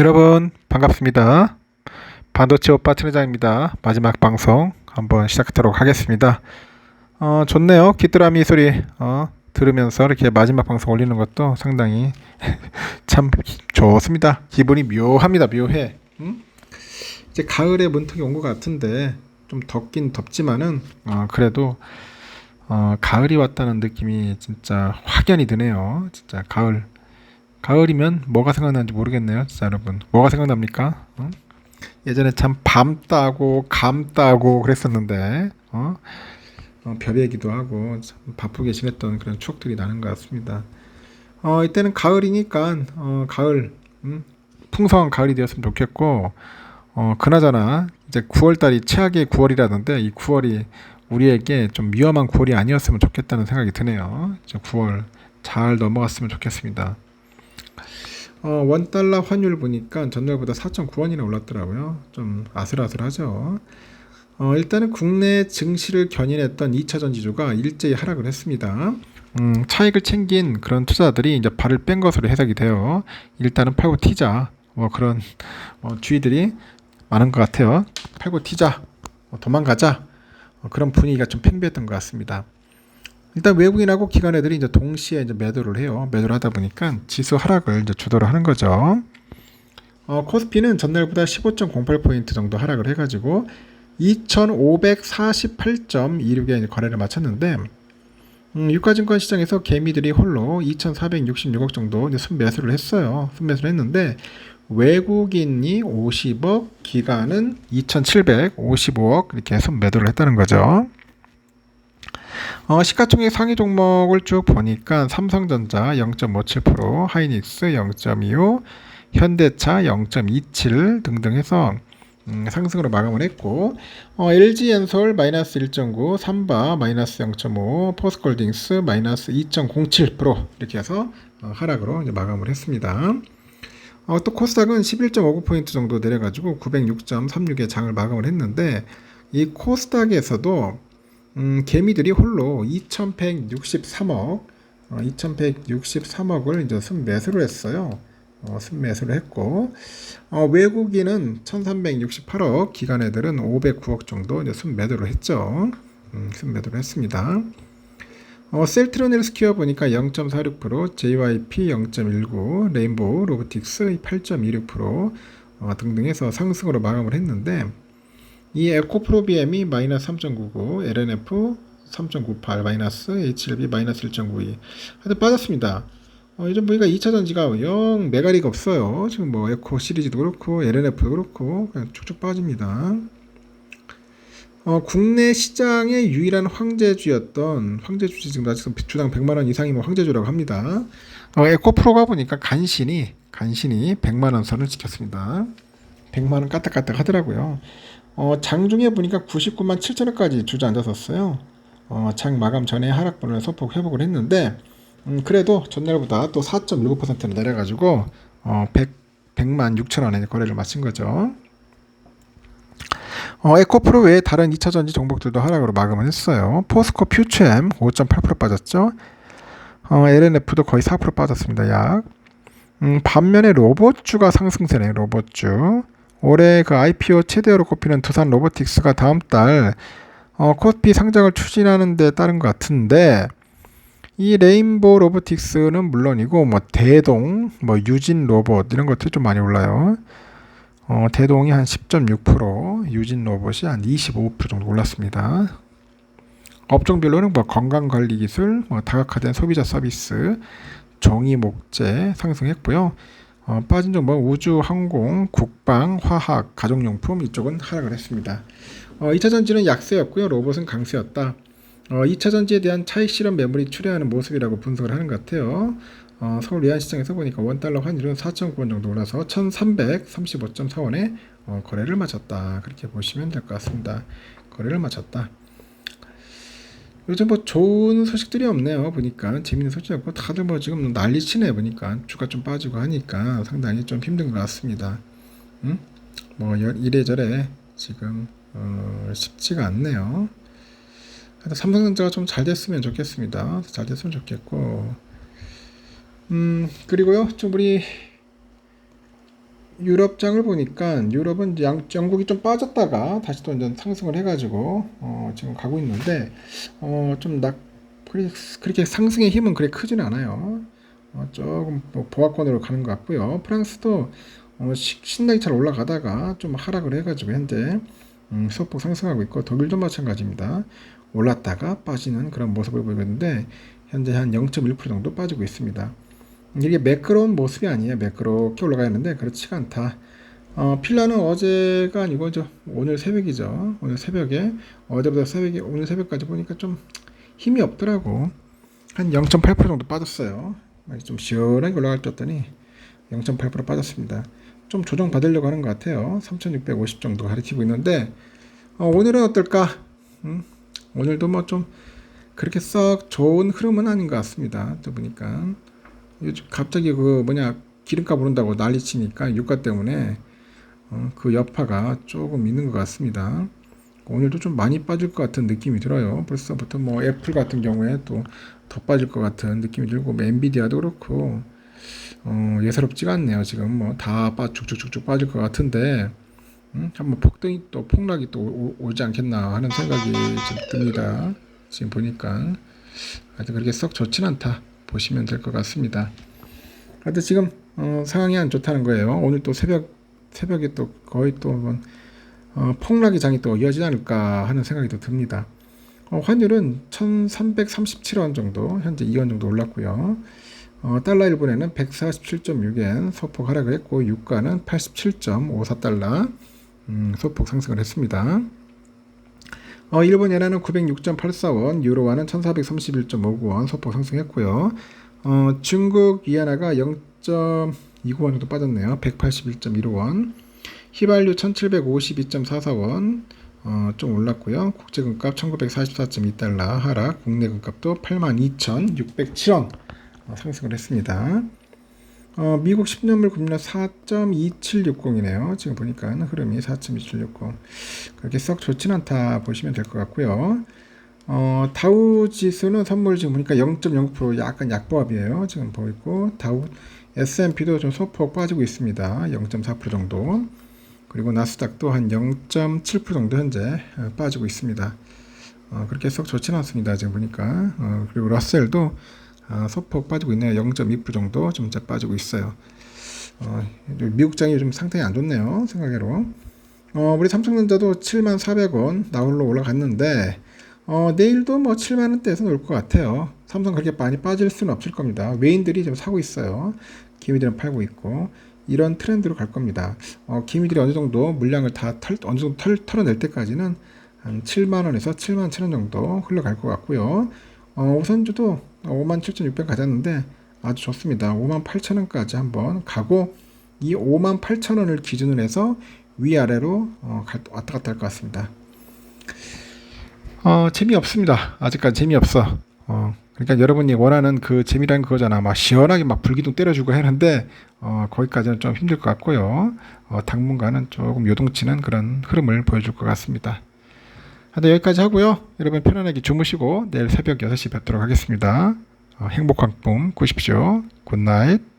여러분 반갑습니다. 반도체 오빠 트레장입니다. 마지막 방송 한번 시작하도록 하겠습니다. 어, 좋네요. 귀뚜라미 소리 어, 들으면서 이렇게 마지막 방송 올리는 것도 상당히 참 좋습니다. 기분이 묘합니다. 묘해. 응? 이제 가을에 문턱이 온 것 같은데 좀 덥긴 덥지만은 어, 그래도 어, 가을이 왔다는 느낌이 진짜 확연히 드네요. 진짜 가을 가을이면 뭐가 생각나는지 모르겠네요, 진짜 여러분. 뭐가 생각납니까? 어? 예전에 참 밤 따고 감 따고 그랬었는데 어? 어, 별 얘기도 하고 참 바쁘게 지냈던 그런 추억들이 나는 것 같습니다. 어, 이때는 가을이니까 어, 가을 음? 풍성한 가을이 되었으면 좋겠고 어, 그나저나 이제 9월 달이 최악의 9월이라던데 이 9월이 우리에게 좀 위험한 9월이 아니었으면 좋겠다는 생각이 드네요. 이제 9월 잘 넘어갔으면 좋겠습니다. 어, 원 달러 환율 보니까 전날보다 4.9원이나 올랐더라고요. 좀 아슬아슬하죠. 어, 일단은 국내 증시를 견인했던 2차 전 지주가 일제히 하락을 했습니다. 음, 차익을 챙긴 그런 투자들이 이제 발을 뺀 것으로 해석이 돼요. 일단은 팔고 튀자. 뭐 그런 어, 주의들이 많은 것 같아요. 팔고 튀자. 뭐 도망가자. 어, 그런 분위기가 좀 팽배했던 것 같습니다. 일단 외국인하고 기관 애들이 이제 동시에 이제 매도를 해요. 매도를 하다 보니까 지수 하락을 이제 주도를 하는 거죠. 어, 코스피는 전날보다 15.08포인트 정도 하락을 해가지고 2,548.26에 거래를 마쳤는데 음, 유가증권 시장에서 개미들이 홀로 2,466억 정도 순매수를 했어요. 순매수를 했는데 외국인이 50억, 기관은 2,755억 이렇게 순매도를 했다는 거죠. 어, 시가총액 상위 종목을 쭉 보니까 삼성전자 0.57%, 하이닉스 0.25, 현대차 0.27 등등 해서 음, 상승으로 마감을 했고 어, LG엔솔 마이너스 1.9, 삼바 마이너스 0.5, 포스콜딩스 마이너스 2.07% 이렇게 해서 어, 하락으로 이제 마감을 했습니다. 어, 또 코스닥은 11.59포인트 정도 내려가지고 906.36의 장을 마감을 했는데 이 코스닥에서도 음, 개미들이 홀로 2,163억, 어, 2,163억을 이제 순매수를 했어요. 어, 순매수를 했고, 어, 외국인은 1,368억, 기관 애들은 509억 정도 이제 순매도를 했죠. 음, 순매도를 했습니다. 어, 셀트로넬 스퀘어 보니까 0.46%, JYP 0.19, 레인보우 로보틱스 8.26% 어, 등등 해서 상승으로 마감을 했는데, 이 에코프로비엠이 마이너스 3.99, LNF 3.98, 마이너스 HLB 마이너스 1.92. 하여튼 빠졌습니다. 어, 요즘 보니까 2차 전지가 영 메가리가 없어요. 지금 뭐 에코 시리즈도 그렇고 LNF도 그렇고 그냥 쭉쭉 빠집니다. 어, 국내 시장의 유일한 황제주였던 황제주 지금 아직 주당 100만 원 이상이면 황제주라고 합니다. 어, 에코프로가 보니까 간신히 간신히 100만 원 선을 지켰습니다. 100만 원 까딱까딱 하더라고요. 어, 장중에 보니까 99만 7천 원까지 주저앉았었어요. 어, 장 마감 전에 하락분을 소폭 회복을 했는데 음, 그래도 전날보다 또 4.19%는 내려가지고 어, 100, 100만 6천 원에 거래를 마친 거죠. 어, 에코프로 외에 다른 2차 전지 종목들도 하락으로 마감을 했어요. 포스코 퓨처엠 5.8% 빠졌죠. 어, LNF도 거의 4% 빠졌습니다. 약. 음, 반면에 로봇주가 상승세네. 로봇주. 올해 그 IPO 최대로 꼽히는 두산 로보틱스가 다음 달 어, 코스피 상장을 추진하는 데 따른 것 같은데 이 레인보 로보틱스는 물론이고 뭐 대동, 뭐 유진 로봇 이런 것들이 좀 많이 올라요. 어, 대동이 한 10.6%, 유진 로봇이 한 25% 정도 올랐습니다. 업종별로는 뭐 건강관리기술, 뭐 다각화된 소비자 서비스, 종이 목재 상승했고요. 어, 빠진 종목 우주, 항공, 국방, 화학, 가정용품 이쪽은 하락을 했습니다. 어, 2차 전지는 약세였고요. 로봇은 강세였다. 어, 2차 전지에 대한 차익 실현 매물이 출회하는 모습이라고 분석을 하는 것 같아요. 어, 서울 외환시장에서 보니까 원달러 환율은 4.9원 정도 올라서 1335.4원에 어, 거래를 마쳤다. 그렇게 보시면 될 것 같습니다. 거래를 마쳤다. 요즘 뭐 좋은 소식들이 없네요. 보니까 재밌는 소식이 없고 다들 뭐 지금 난리 치네 보니까 주가 좀 빠지고 하니까 상당히 좀 힘든 것 같습니다. 응? 뭐 이래저래 지금 어, 쉽지가 않네요. 하여튼 삼성전자가 좀 잘 됐으면 좋겠습니다. 잘 됐으면 좋겠고 음 그리고요 좀 우리 유럽장을 보니까 유럽은 양, 영국이 좀 빠졌다가 다시 또 이제 상승을 해가지고 어, 지금 가고 있는데 어, 좀 낙, 그렇게, 상승의 힘은 그렇게 크지는 않아요. 어, 조금 뭐 보합권으로 가는 것 같고요. 프랑스도 어, 시- 신나게 잘 올라가다가 좀 하락을 해가지고 현재 음, 소폭 상승하고 있고 독일도 마찬가지입니다. 올랐다가 빠지는 그런 모습을 보이는데 현재 한 0.1% 정도 빠지고 있습니다. 이게 매끄러운 모습이 아니에요. 매끄럽게 올라가 있는데 그렇지가 않다. 어, 필라는 어제가 아니고 저 오늘 새벽이죠. 오늘 새벽에 어제보다 새벽에 오늘 새벽까지 보니까 좀 힘이 없더라고. 한 0.8% 정도 빠졌어요. 좀 시원하게 올라갈 줄 알았더니 0.8% 빠졌습니다. 좀 조정 받으려고 하는 것 같아요. 3,650 정도 가리키고 있는데 어, 오늘은 어떨까? 음, 오늘도 뭐 좀 그렇게 썩 좋은 흐름은 아닌 것 같습니다. 또 보니까 갑자기 그 뭐냐 기름값 오른다고 난리 치니까 유가 때문에 어, 그 여파가 조금 있는 것 같습니다. 오늘도 좀 많이 빠질 것 같은 느낌이 들어요. 벌써부터 뭐 애플 같은 경우에 또 더 빠질 것 같은 느낌이 들고 뭐 엔비디아도 그렇고 어, 예사롭지가 않네요. 지금 뭐 다 쭉쭉쭉쭉 빠질 것 같은데 음? 한번 폭등이 또 폭락이 또 오, 오지 않겠나 하는 생각이 좀 듭니다. 지금 보니까 아직 그렇게 썩 좋진 않다 보시면 될 것 같습니다. 하여튼 지금 어, 상황이 안 좋다는 거예요. 오늘 또 새벽 새벽에 또 거의 또 한번 어, 폭락의 장이 또 이어지지 않을까 하는 생각이 또 듭니다. 어, 환율은 1,337원 정도 현재 2원 정도 올랐고요. 어, 달러 일본에는 147.6엔 소폭 하락을 했고 유가는 87.54달러 음, 소폭 상승을 했습니다. 어, 일본 엔화는 906.84원, 유로화는 1431.59원 소폭 상승했고요. 어, 중국 위안화가 0.29원 정도 빠졌네요. 181.15원. 휘발유 1752.44원 어, 좀 올랐고요. 국제금값 1944.2달러 하락, 국내 금값도 82,607원 어, 상승을 했습니다. 어, 미국 10년물 금리는 4.2760이네요. 지금 보니까 흐름이 4.2760. 그렇게 썩 좋진 않다 보시면 될 것 같고요. 어, 다우 지수는 선물 지금 보니까 0.0% 약간 약보합이에요. 지금 보이고 다우 S&P도 좀 소폭 빠지고 있습니다. 0.4% 정도. 그리고 나스닥도 한 0.7% 정도 현재 어, 빠지고 있습니다. 어, 그렇게 썩 좋지는 않습니다. 지금 보니까. 어, 그리고 러셀도 어, 소폭 빠지고 있네요. 0.2% 정도 좀 이제 빠지고 있어요. 어, 미국장이 요즘 상당히 안 좋네요. 생각외로. 어, 우리 삼성전자도 7만 400원 나홀로 올라갔는데 어, 내일도 뭐 7만 원대에서 놀 것 같아요. 삼성 그렇게 많이 빠질 수는 없을 겁니다. 외인들이 지금 사고 있어요. 기미들은 팔고 있고 이런 트렌드로 갈 겁니다. 어, 기미들이 어느 정도 물량을 다 털, 어느 정도 털, 털어낼 때까지는 한 7만 원에서 7만 7천 원 정도 흘러갈 것 같고요. 어, 우선주도 5만 7천6백 가졌는데 아주 좋습니다. 5만 8천 원까지 한번 가고 이 5만 8천 원을 기준으로 해서 위아래로 어, 갈- 왔다 갔다 할 것 같습니다. 어, 재미없습니다. 아직까지 재미없어. 어, 그러니까 여러분이 원하는 그 재미란 그거잖아. 막 시원하게 막 불기둥 때려주고 하는데, 어, 거기까지는 좀 힘들 것 같고요. 어, 당분간은 조금 요동치는 그런 흐름을 보여줄 것 같습니다. 하여튼 여기까지 하고요. 여러분 편안하게 주무시고 내일 새벽 6시 뵙도록 하겠습니다. 어, 행복한 꿈 꾸십시오. 굿나잇.